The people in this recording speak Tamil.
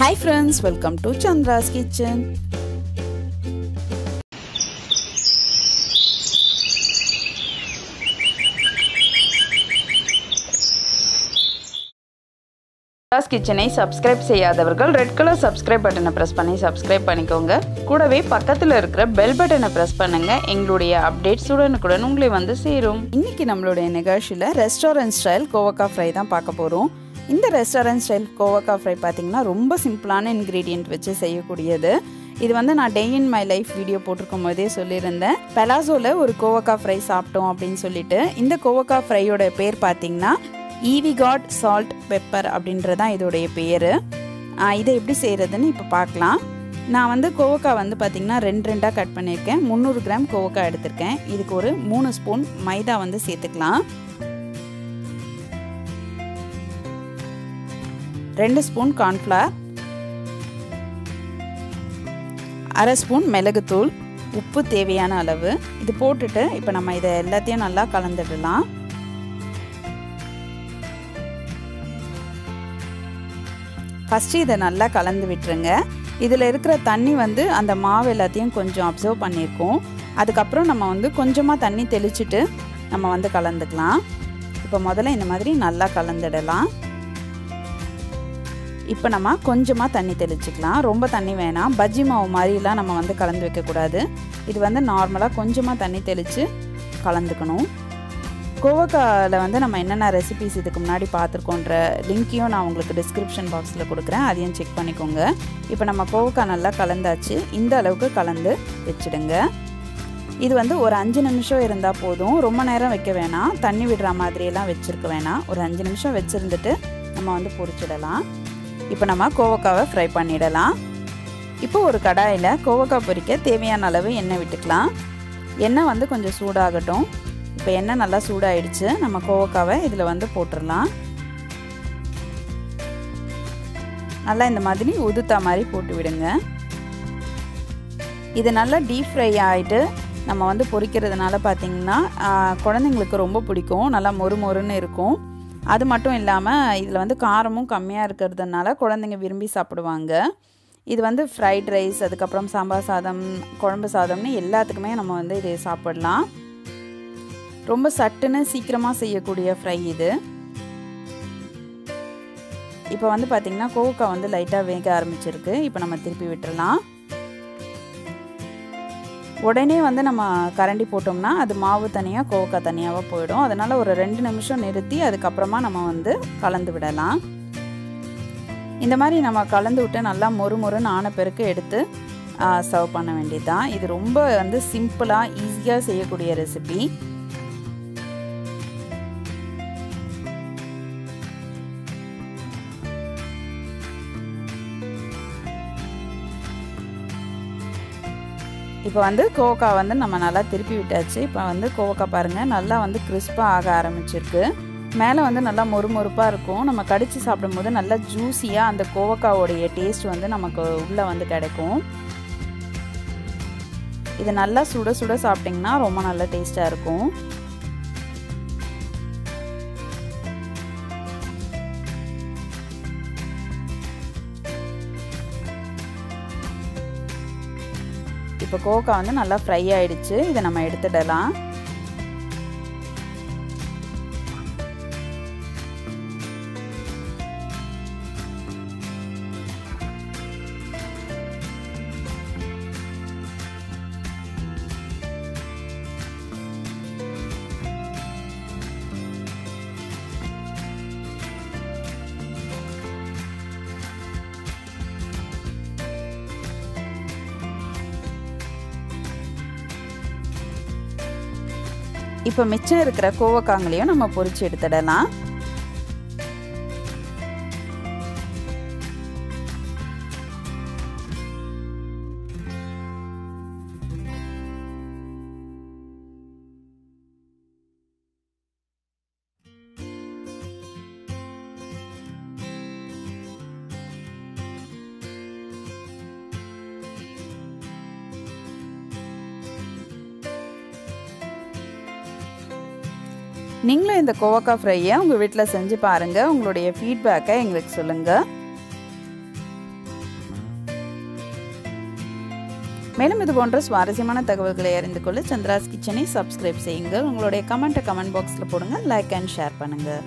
Hi friends welcome to Chandra's kitchen Chandra's கிச்சனை சப்ஸ்கிரைப் செய்யாதவர்கள் ரெட் கலர் சப்ஸ்கிரைப் பட்டனை ப்ரெஸ் பண்ணி சப்ஸ்கிரைப் பண்ணிக்கோங்க. கூடவே பக்கத்தில் இருக்கிற பெல் பட்டனை ப்ரெஸ் பண்ணுங்க. எங்களுடைய அப்டேட்ஸ் உடனுக்குடன் உங்களை வந்து சேரும். இன்னைக்கு நம்மளுடைய நிகழ்ச்சியில் ரெஸ்டாரண்ட் ஸ்டைல் கோவக்காய் ஃப்ரை தான் பார்க்க போகிறோம் இந்த ரெஸ்டாரண்ட் ஸ்டைல் கோவக்கா ஃப்ரை பார்த்தீங்கன்னா ரொம்ப சிம்பிளான இன்க்ரீடியன்ட் வச்சு செய்யக்கூடியது. இது வந்து நான் day in my life video போட்டிருக்கும் போதே சொல்லியிருந்தேன். பெலாசோவில் ஒரு கோவக்கா ஃப்ரை சாப்பிட்டோம் அப்படின்னு சொல்லிட்டு இந்த கோவக்கா ஃப்ரையோட பேர் பார்த்தீங்கன்னா ஈவிகாட் சால்ட் பெப்பர் அப்படின்றதான் இதோடைய பேர். இதை எப்படி செய்கிறதுன்னு இப்போ பார்க்கலாம். நான் வந்து கோவக்காய் வந்து பார்த்திங்கன்னா ரெண்டு ரெண்டாக கட் பண்ணியிருக்கேன். முந்நூறு கிராம் கோவக்காய் எடுத்திருக்கேன். இதுக்கு ஒரு மூணு ஸ்பூன் மைதா வந்து சேர்த்துக்கலாம். ரெண்டு ஸ்பூன் கார்ன்ஃப்ளவர் அரை ஸ்பூன் மிளகுத்தூள் உப்பு தேவையான அளவு. இது போட்டுட்டு இப்போ நம்ம இதை எல்லாத்தையும் நல்லா கலந்துடலாம். ஃபஸ்ட்டு இதை நல்லா கலந்து விட்டுருங்க. இதில் இருக்கிற தண்ணி வந்து அந்த மாவு எல்லாத்தையும் கொஞ்சம் அப்சர்வ் பண்ணியிருக்கோம் அதுக்கப்புறம் நம்ம வந்து கொஞ்சமாக தண்ணி தெளிச்சுட்டு நம்ம வந்து கலந்துக்கலாம். இப்போ முதல்ல இந்த மாதிரி நல்லா கலந்துடலாம். இப்போ நம்ம கொஞ்சமாக தண்ணி தெளிச்சிக்கலாம். ரொம்ப தண்ணி வேணாம். பஜ்ஜி மாவு மாதிரிலாம் நம்ம வந்து கலந்து வைக்கக்கூடாது. இது வந்து நார்மலாக கொஞ்சமாக தண்ணி தெளித்து கலந்துக்கணும். கோவக்காவில் வந்து நம்ம என்னென்ன ரெசிபிஸ் இதுக்கு முன்னாடி பார்த்துருக்கோன்ற லிங்க்கையும் நான் உங்களுக்கு டிஸ்கிரிப்ஷன் பாக்ஸில் கொடுக்குறேன். அதையும் செக் பண்ணிக்கோங்க. இப்போ நம்ம கோவக்காய் நல்லா கலந்தாச்சு. இந்த அளவுக்கு கலந்து வச்சுடுங்க. இது வந்து ஒரு அஞ்சு நிமிஷம் இருந்தால் போதும். ரொம்ப நேரம் வைக்க வேணாம். தண்ணி விடுற மாதிரியெல்லாம் வச்சுருக்க வேணாம். ஒரு அஞ்சு நிமிஷம் வச்சுருந்துட்டு நம்ம வந்து பொறிச்சிடலாம் இப்போ நம்ம கோவக்காவை ஃப்ரை பண்ணிடலாம். இப்போ ஒரு கடாயில் கோவக்காய் பொரிக்க தேவையான அளவு எண்ணெய் விட்டுக்கலாம். எண்ணெய் வந்து கொஞ்சம் சூடாகட்டும். இப்போ எண்ணெய் நல்லா சூடாயிடுச்சு. நம்ம கோவக்காவை இதில் வந்து போட்டுடலாம். நல்லா இந்த மாதிரி உதுத்தா மாதிரி போட்டு விடுங்க. இது நல்லா டீப் ஃப்ரை ஆகிட்டு நம்ம வந்து பொரிக்கிறதுனால பார்த்திங்கன்னா குழந்தைங்களுக்கு ரொம்ப பிடிக்கும். நல்லா மொறு மொறுன்னு இருக்கும். அது மட்டும் இல்லாமல் இதில் வந்து காரமும் கம்மியாக இருக்கிறதுனால குழந்தைங்க விரும்பி சாப்பிடுவாங்க. இது வந்து ஃப்ரைட் ரைஸ் அதுக்கப்புறம் சாம்பார் சாதம் குழம்பு சாதம்னு எல்லாத்துக்குமே நம்ம வந்து இதை சாப்பிடலாம். ரொம்ப சட்டுன்னு சீக்கிரமாக செய்யக்கூடிய ஃப்ரை இது. இப்போ வந்து பார்த்திங்கன்னா கோவக்காய் வந்து லைட்டாக வேக ஆரம்பிச்சிருக்கு. இப்போ நம்ம திருப்பி விட்டுறலாம். உடனே வந்து நம்ம கரண்டி போட்டோம்னா அது மாவு தனியாக கோவக்காய் தனியாகவே போயிடும். அதனால் ஒரு ரெண்டு நிமிஷம் நிறுத்தி அதுக்கப்புறமா நம்ம வந்து கலந்து விடலாம். இந்த மாதிரி நம்ம கலந்து விட்டு நல்லா மொறு மொறுன்னு ஆன பிறகு எடுத்து சர்வ் பண்ண வேண்டியது தான் இது ரொம்ப வந்து சிம்பிளாக ஈஸியாக செய்யக்கூடிய ரெசிபி இப்போ வந்து கோவக்காய் வந்து நம்ம நல்லா திருப்பி விட்டாச்சு. இப்போ வந்து கோவக்காய் பாருங்கள் நல்லா வந்து கிறிஸ்பாக ஆக ஆரம்பிச்சிருக்கு. மேலே வந்து நல்லா மொறுமொறுப்பாக இருக்கும். நம்ம கடித்து சாப்பிடும்போது நல்லா ஜூஸியாக அந்த கோவக்காவோடைய டேஸ்ட் வந்து நமக்கு உள்ளே வந்து கிடைக்கும். இது நல்லா சுட சுட சாப்பிட்டிங்கன்னா ரொம்ப நல்ல டேஸ்ட்டாக இருக்கும். இப்போ கோக்கா வந்து நல்லா ஃப்ரை ஆயிடுச்சு. இதை நம்ம எடுத்துடலாம். இப்போ மிச்சம் இருக்கிற கோவக்காங்களையும் நம்ம பொறிச்சு எடுத்துடலாம். நீங்களும் இந்த கோவக்காய் ஃப்ரையை உங்கள் வீட்டில் செஞ்சு பாருங்கள் உங்களுடைய ஃபீட்பேக்கை எங்களுக்கு சொல்லுங்கள் மேலும் இது போன்ற சுவாரஸ்யமான தகவல்களை அறிந்து கொள்ள சந்திராஸ் கிச்சனை சப்ஸ்கிரைப் செய்யுங்கள் உங்களுடைய கமெண்ட்டை கமெண்ட் பாக்ஸில் போடுங்கள் லைக் அண்ட் ஷேர் பண்ணுங்கள்